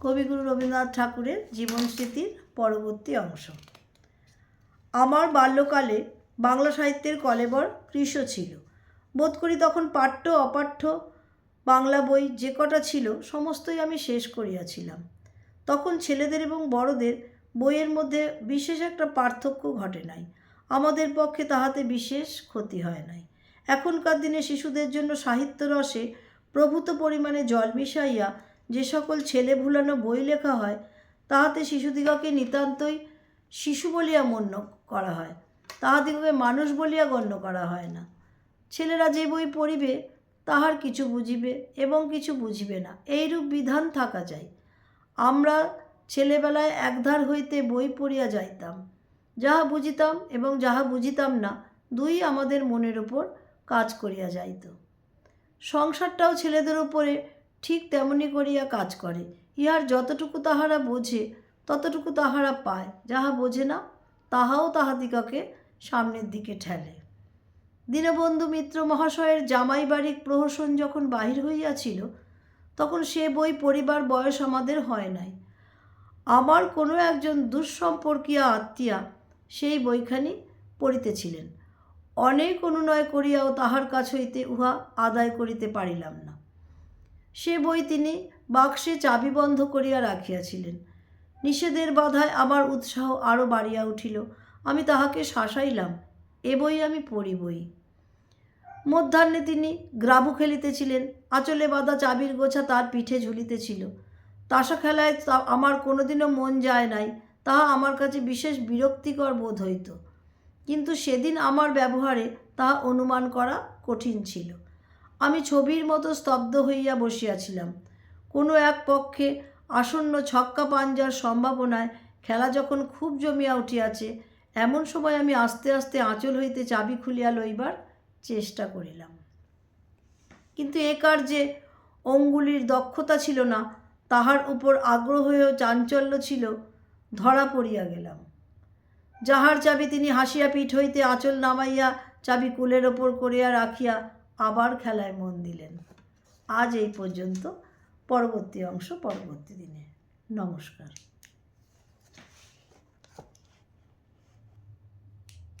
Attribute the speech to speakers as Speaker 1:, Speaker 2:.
Speaker 1: কবিগুরু রবীন্দ্রনাথ ঠাকুরের জীবন স্মৃতির পরবর্তী অংশ। আমার বাল্যকালে বাংলা সাহিত্যের কলেবর কৃষ ছিল। বোধ করি তখন পাঠ্য, অপাঠ্য, বাংলা বই যে কটা ছিল সমস্তই আমি শেষ করিয়াছিলাম। তখন ছেলেদের এবং বড়দের বইয়ের মধ্যে বিশেষ একটা পার্থক্য ঘটে নাই। আমাদের পক্ষে তাহাতে বিশেষ ক্ষতি হয় নাই। এখনকার দিনে শিশুদের জন্য সাহিত্য রসে প্রভূত পরিমাণে জল মিশাইয়া যে সকল ছেলে ভুলানো বই লেখা হয়, তাহাতে শিশুদিগকে নিতান্তই শিশু বলিয়া মন্য করা হয়, তাহাদিগকে মানুষ বলিয়া গণ্য করা হয় না। ছেলেরা যে বই পড়িবে, তাহার কিছু বুঝিবে এবং কিছু বুঝিবে না, এইরূপ বিধান থাকা চাই আমরা ছেলেবেলায় একধার হইতে বই পড়িয়া যাইতাম। যাহা বুঝিতাম এবং যাহা বুঝিতাম না, দুই আমাদের মনের উপর কাজ করিয়া যাইত। সংসারটাও ছেলেদের উপরে ঠিক তেমনি করিয়া কাজ করে। ইহার যতটুকু তাহারা বোঝে, ততটুকু তাহারা পায়। যাহা বোঝে না, তাহাও তাহাদিগকে সামনের দিকে ঠেলে। দীনবন্ধু মিত্র মহাশয়ের জামাই বাড়ির প্রহসন যখন বাহির হইয়াছিল, তখন সে বই পড়িবার বয়স আমাদের হয় নাই। আমার কোনো একজন দুঃসম্পর্কীয় আত্মীয়া সেই বইখানি পড়িতেছিলেন। অনেক অনুনয় করিয়াও তাহার কাছ হইতে উহা আদায় করিতে পারিলাম না। সে বই তিনি বাক্সে চাবি বন্ধ করিয়া রাখিয়াছিলেন। নিষেধের বাধায় আমার উৎসাহ আরও বাড়িয়া উঠিল। আমি তাহাকে শাসাইলাম, এ বই আমি পড়িবই। মধ্যাহ্নে তিনি গ্রাবু খেলিতেছিলেন, আঁচলে বাঁধা চাবির গোছা তার পিঠে ঝুলিতেছিল। তাসা খেলায় আমার কোনোদিনও মন যায় নাই, তাহা আমার কাছে বিশেষ বিরক্তিকর বোধ হইত। কিন্তু সেদিন আমার ব্যবহারে তাহা অনুমান করা কঠিন ছিল। আমি ছবির মতো স্তব্ধ হইয়া বসিয়াছিলাম। কোনো এক পক্ষে আসন্ন ছক্কা পাঞ্জার সম্ভাবনায় খেলা যখন খুব জমিয়া উঠিয়াছে, এমন সময় আমি আস্তে আস্তে আঁচল হইতে চাবি খুলিয়া লইবার চেষ্টা করিলাম। কিন্তু এ কার্যে অঙ্গুলির দক্ষতা ছিল না, তাহার উপর আগ্রহেও চাঞ্চল্য ছিল, ধরা পড়িয়া গেলাম। যাহার চাবি তিনি হাসিয়া পিঠ হইতে আঁচল নামাইয়া চাবি কুলের ওপর করিয়া রাখিয়া আবার খেলায় মন দিলেন। আজ এই পর্যন্ত পরবর্তী অংশ পরবর্তী দিনে। নমস্কার।